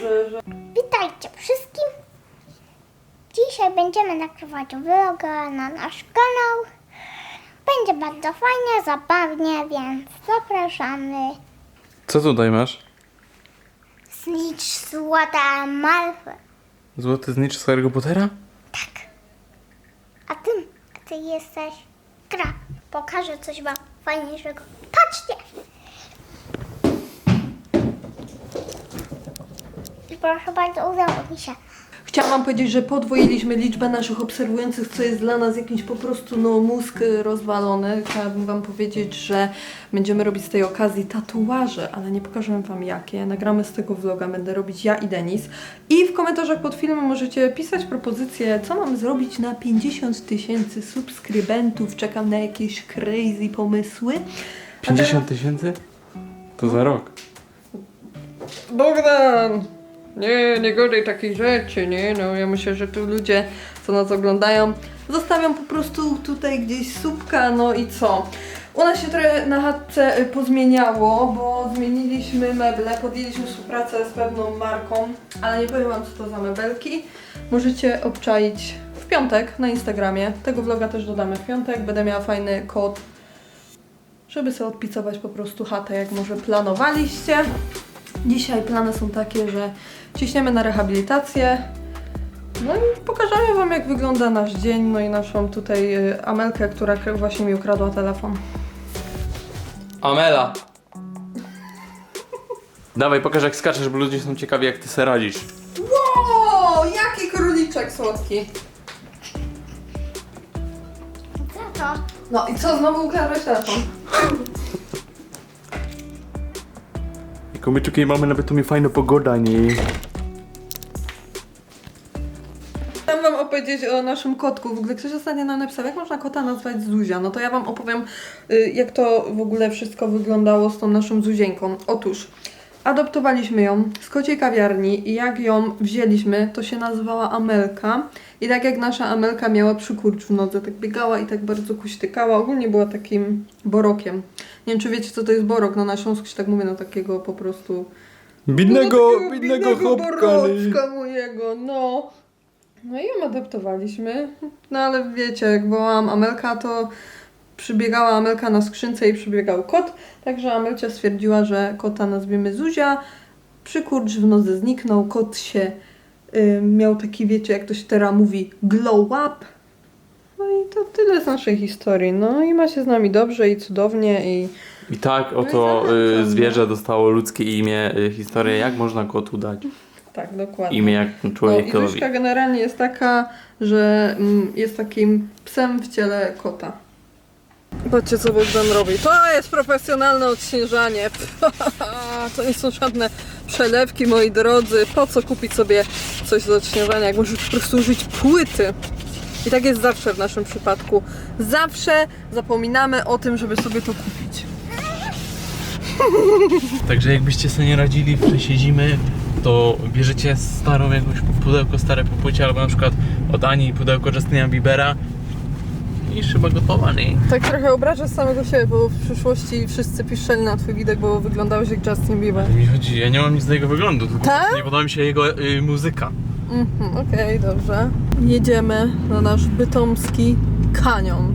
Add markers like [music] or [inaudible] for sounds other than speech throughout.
że, że Witajcie wszystkim. Dzisiaj będziemy nagrywać vloga na nasz kanał. Będzie bardzo fajnie, zabawnie, więc zapraszamy. Co tutaj masz? Snitch Złota Malwy. Złoty znicz z Harry'ego Pottera? A ty, a ty jesteś gra. Pokażę coś wam fajniejszego. Patrzcie! I proszę bardzo, udało mi się. Chciałam wam powiedzieć, że podwoiliśmy liczbę naszych obserwujących, co jest dla nas jakiś po prostu no, mózg rozwalony. Chciałabym wam powiedzieć, że będziemy robić z tej okazji tatuaże, ale nie pokażę wam jakie. Nagramy z tego vloga, będę robić ja i Denis. I w komentarzach pod filmem możecie pisać propozycje, co mam zrobić na 50 tysięcy subskrybentów. Czekam na jakieś crazy pomysły. A 50 tysięcy? To za rok. Bogdan! Nie, nie godaj takich rzeczy, nie? No ja myślę, że tu ludzie, co nas oglądają, zostawiam po prostu tutaj gdzieś słupka, no i co? U nas się trochę na chatce y, pozmieniało, bo zmieniliśmy meble, podjęliśmy współpracę z pewną marką, ale nie powiem wam co to za mebelki. Możecie obczaić w piątek na Instagramie. Tego vloga też dodamy w piątek. Będę miała fajny kod, żeby sobie odpicować po prostu chatę, jak może planowaliście. Dzisiaj plany są takie, że ciśniemy na rehabilitację. No i pokażemy Wam, jak wygląda nasz dzień. No i naszą tutaj y, Amelkę, która właśnie mi ukradła telefon. Amela! [laughs] Dawaj, pokaż jak skaczesz, bo ludzie są ciekawi jak ty se radzisz. Wow, jaki króliczek słodki. Co to? No i co, znowu ukradłeś telefon? [laughs] Jako my tutaj mamy nawet tu mi fajna pogoda, nie? Chciałam Wam opowiedzieć o naszym kotku. W ogóle ktoś ostatnio nam napisał, jak można kota nazwać Zuzia. No to ja Wam opowiem, y, jak to w ogóle wszystko wyglądało z tą naszą Zuzieńką. Otóż, adoptowaliśmy ją z kociej kawiarni i jak ją wzięliśmy, to się nazywała Amelka. I tak jak nasza Amelka miała przykurcz w nodze, tak biegała i tak bardzo kuśtykała. Ogólnie była takim borokiem. Nie wiem, czy wiecie, co to jest borok. No na Śląsku się tak mówi, no takiego po prostu... Bidnego, No, bidnego nie? boroczka mojego, no. No i ją adoptowaliśmy. No ale wiecie, jak byłam Amelka, to przybiegała Amelka na skrzynce i przybiegał kot. Także Amelcia stwierdziła, że kota nazwiemy Zuzia. Przykurcz w nodze zniknął, kot się miał taki, wiecie, jak to się teraz mówi, glow up. No i to tyle z naszej historii. No i ma się z nami dobrze i cudownie i I tak No oto y, zwierzę dostało ludzkie imię, y, historię jak można kotu dać. tak, dokładnie. Imię jak No i człowiekowi. Zuzka generalnie jest taka, że mm, jest takim psem w ciele kota. Patrzcie co Bogdan robi. To jest profesjonalne odśnieżanie. [laughs] To nie są żadne przelewki, moi drodzy. Po co kupić sobie coś do odśnieżania, jak możesz po prostu użyć płyty? I tak jest zawsze w naszym przypadku. Zawsze zapominamy o tym, żeby sobie to kupić. [laughs] Także jakbyście sobie nie radzili w czasie zimy, to bierzecie starą jakąś pudełko stare po płycie, albo na przykład od Ani pudełko Justina Biebera i chyba gotowa, nie? Tak trochę obrażasz samego siebie, bo w przyszłości wszyscy piszczeli na twój widok, bo wyglądałeś jak Justin Bieber. Ale mi chodzi, ja nie mam nic do jego wyglądu, tylko Tak? po prostu nie podoba mi się jego y, muzyka. Mhm, okej, dobrze. Jedziemy na nasz bytomski kanion.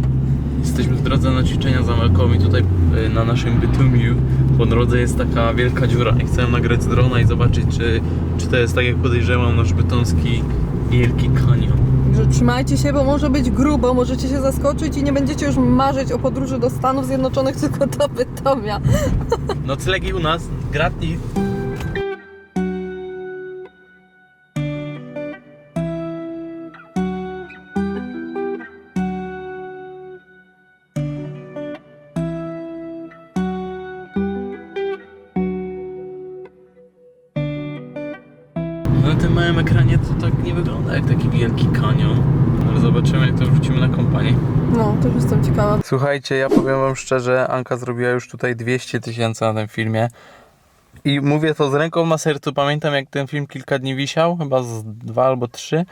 Jesteśmy w drodze na ćwiczenia z Amelką i tutaj y, na naszym Bytumiu po drodze jest taka wielka dziura i chcę nagrać z drona i zobaczyć, czy, czy to jest tak jak podejrzewam nasz bytomski wielki kanion. Także trzymajcie się, bo może być grubo, możecie się zaskoczyć i nie będziecie już marzyć o podróży do Stanów Zjednoczonych, [laughs] tylko do Bytomia. Noclegi u nas, gratis. Na tym małym ekranie to tak nie wygląda jak taki wielki kanion. Ale zobaczymy jak to wrzucimy na kompanię. No, też jestem ciekawa. Słuchajcie, ja powiem wam szczerze, Anka zrobiła już tutaj 200 tysięcy na tym filmie. I mówię to z ręką na sercu. Pamiętam jak ten film kilka dni wisiał, chyba z dwa albo trzy.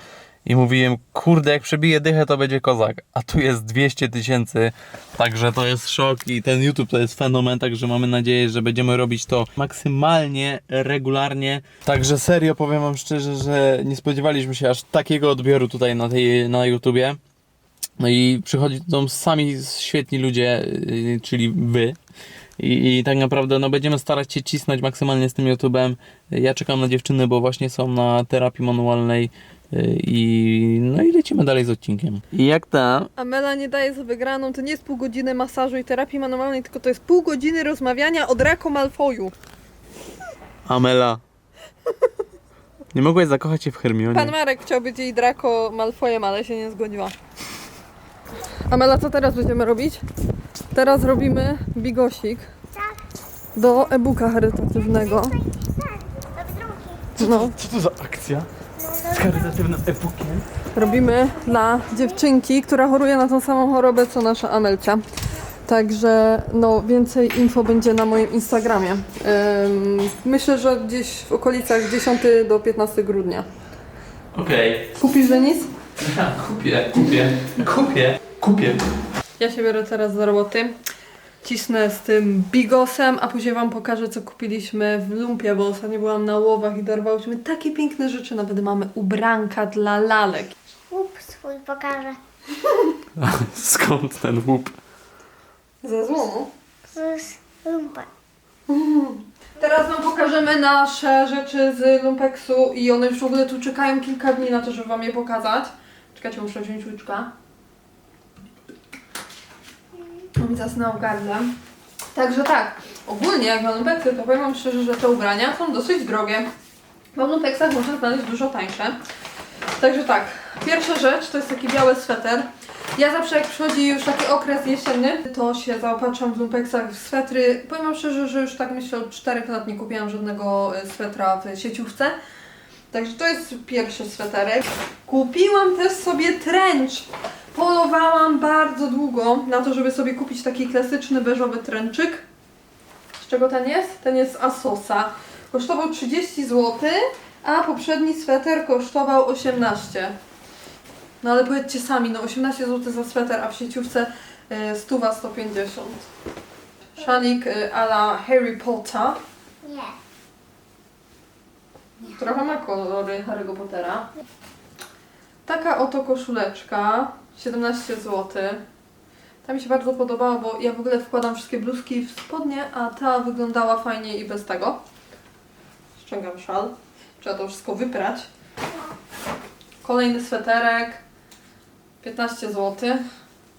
I mówiłem, kurde, jak przebiję dychę, to będzie kozak. A tu jest 200 tysięcy, także to jest szok i ten YouTube to jest fenomen, także mamy nadzieję, że będziemy robić to maksymalnie, regularnie. Także serio powiem wam szczerze, że nie spodziewaliśmy się aż takiego odbioru tutaj na, tej, na YouTubie. No i przychodzą sami świetni ludzie, yy, czyli wy. I, I tak naprawdę no, będziemy starać się cisnąć maksymalnie z tym YouTubem. Ja czekam na dziewczyny, bo właśnie są na terapii manualnej i no i lecimy dalej z odcinkiem. I jak ta? Amela nie daje za wygraną, to nie jest pół godziny masażu i terapii manualnej, tylko to jest pół godziny rozmawiania o Draco Malfoju. Amela. Nie mogłeś zakochać się w Hermionie? Pan Marek chciał być jej Draco Malfojem, ale się nie zgodziła. Amela, co teraz będziemy robić? Teraz robimy bigosik Tak. do e-booka charytatywnego. Tak. Do drugi. No, Co to za akcja? Z charytatywnym epukiem? robimy dla dziewczynki, która choruje na tą samą chorobę co nasza Amelcia. Także no, więcej info będzie na moim Instagramie. Ym, myślę, że gdzieś w okolicach 10 do 15 grudnia. Okej. Kupisz Denis? [laughs] Kupię, kupię, kupię, kupię. Ja się biorę teraz do roboty. Cisnę z tym bigosem, a później Wam pokażę, co kupiliśmy w lumpie, bo ostatnio byłam na łowach i dorwałyśmy takie piękne rzeczy. Nawet mamy ubranka dla lalek. Łup swój pokażę. [laughs] Skąd ten łup? Ze złomu. To jest lumpek. Teraz Wam pokażemy nasze rzeczy z lumpeksu i one już w ogóle tu czekają kilka dni na to, żeby Wam je pokazać. Czekajcie, muszę wziąć łyczka. No mi zasnął gardle. Także tak, ogólnie jak na lumpeksy, to powiem Wam szczerze, że te ubrania są dosyć drogie. W lumpeksach można znaleźć dużo tańsze. Także tak, pierwsza rzecz to jest taki biały sweter. Ja zawsze jak przychodzi już taki okres jesienny, to się zaopatrzam w lumpeksach w swetry. Powiem wam szczerze, że już tak myślę od 4 lat nie kupiłam żadnego e, swetra w sieciówce. Także to jest pierwszy sweterek. Kupiłam też sobie trench. Polowałam bardzo długo na to, żeby sobie kupić taki klasyczny beżowy trenczyk. Z czego ten jest? Ten jest Asosa. Kosztował 30 zł, a poprzedni sweter kosztował 18. No ale powiedzcie sami, no 18 zł za sweter, a w sieciówce y, stuwa 150. Szalik y, a la Harry Potter. Nie. Trochę ma kolory Harry'ego Pottera. Taka oto koszuleczka, 17 zł. Ta mi się bardzo podobała, bo ja w ogóle wkładam wszystkie bluzki w spodnie, a ta wyglądała fajnie i bez tego. Ściągam szal. Trzeba to wszystko wyprać. Kolejny sweterek, 15 zł.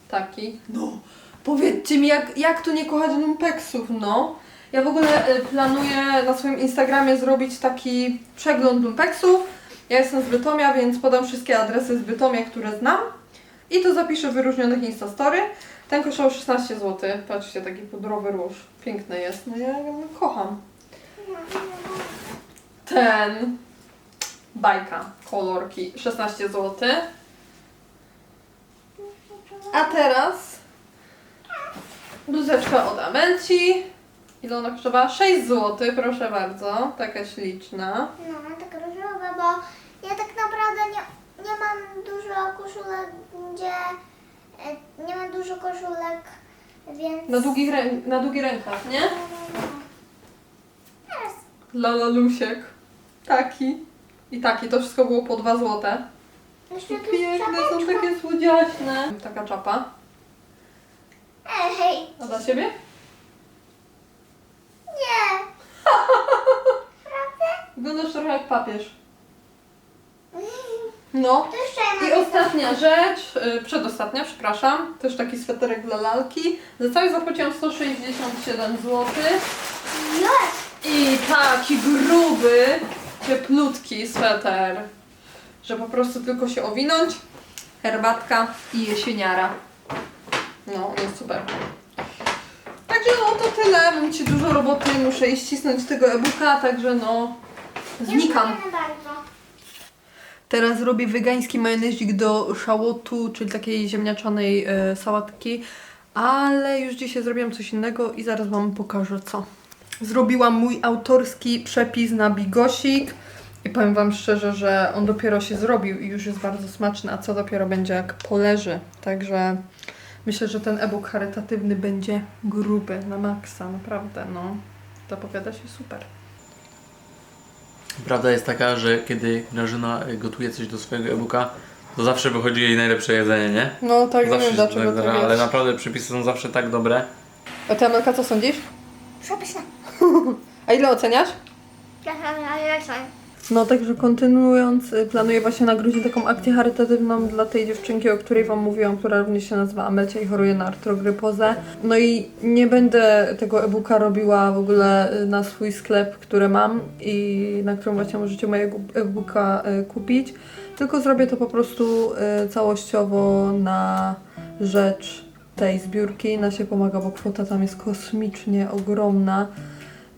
Taki. No, powiedzcie mi, jak, jak tu nie kochać lumpeksów, no. Ja w ogóle y, planuję na swoim Instagramie zrobić taki przegląd lumpeksów. Ja jestem z Bytomia, więc podam wszystkie adresy z Bytomia, które znam. I to zapiszę w wyróżnionych Instastory. Ten kosztował 16 zł. Patrzcie, taki pudrowy róż. Piękny jest. No ja go kocham. Ten. Bajka. Kolorki. 16 zł. A teraz bluzeczka od Amelci. Ile ona kosztowała? 6 zł, proszę bardzo. Taka śliczna. No, tak różowe, bo ja tak naprawdę nie, nie mam dużo koszulek, gdzie... e, Nie mam dużo koszulek, więc... Na długi, rę- na długi rękaw, nie? Teraz Lala Lusiek. Taki. I taki. To wszystko było po 2 zł. jeszcze tu Piękne, są czapeczka. takie słodziaśne. Taka czapa. Ej, hej, A dla siebie? nie! Wyglądasz trochę jak papież. No. To jeszcze I ostatnia rzecz, yy, przedostatnia, przepraszam, też taki sweterek dla lalki. Za cały zapłaciłam 167 zł. Jest! I taki gruby, cieplutki sweter, że po prostu tylko się owinąć, herbatka i jesieniara. No, jest super. Także no to tyle, mam Ci dużo roboty, muszę iść cisnąć tego e-booka, także no znikam. Teraz robię wegański majonezik do szałotu, czyli takiej ziemniaczanej e, sałatki, ale już dzisiaj zrobiłam coś innego i zaraz Wam pokażę co. Zrobiłam mój autorski przepis na bigosik I powiem Wam szczerze, że on dopiero się zrobił i już jest bardzo smaczny, a co dopiero będzie jak poleży. Także myślę, że ten e-book charytatywny będzie gruby na maksa, naprawdę, no. Zapowiada się super. Prawda jest taka, że kiedy Grażyna y, gotuje coś do swojego e-booka, to zawsze wychodzi jej najlepsze jedzenie, nie? No tak, nie zawsze wiem się dlaczego tak tak ale naprawdę przepisy są zawsze tak dobre. A Ty Amelka, co sądzisz? Przepyszne. [laughs] A ile oceniasz? No także kontynuując, y, planuję właśnie na grudzień taką akcję charytatywną dla tej dziewczynki, o której Wam mówiłam, która również się nazywa Amelcia i choruje na artrogrypozę. No i nie będę tego e-booka robiła w ogóle y, na swój sklep, który mam i na którym właśnie możecie mojego e-booka y, kupić, tylko zrobię to po prostu całościowo na rzecz tej zbiórki. Na się pomaga, bo kwota tam jest kosmicznie ogromna.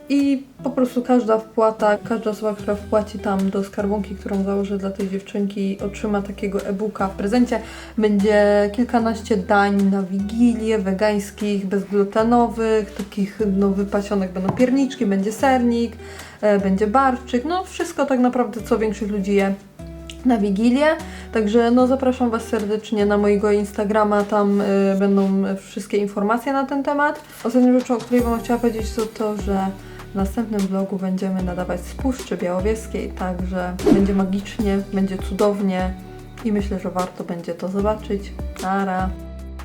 I po prostu każda wpłata, każda osoba, która wpłaci tam do skarbonki, którą założę dla tej dziewczynki, otrzyma takiego e-booka w prezencie. Będzie kilkanaście dań na wigilię, wegańskich, bezglutenowych, takich no wypasionych będą pierniczki, będzie sernik, e, będzie barczyk, no wszystko tak naprawdę, co większość ludzi je na Wigilię. Także no zapraszam Was serdecznie na mojego Instagrama, tam y, będą wszystkie informacje na ten temat. Ostatnią rzeczą, o której Wam chciała powiedzieć, to to, że w następnym vlogu będziemy nadawać z Puszczy Białowieskiej, także będzie magicznie, będzie cudownie i myślę, że warto będzie to zobaczyć. Nara!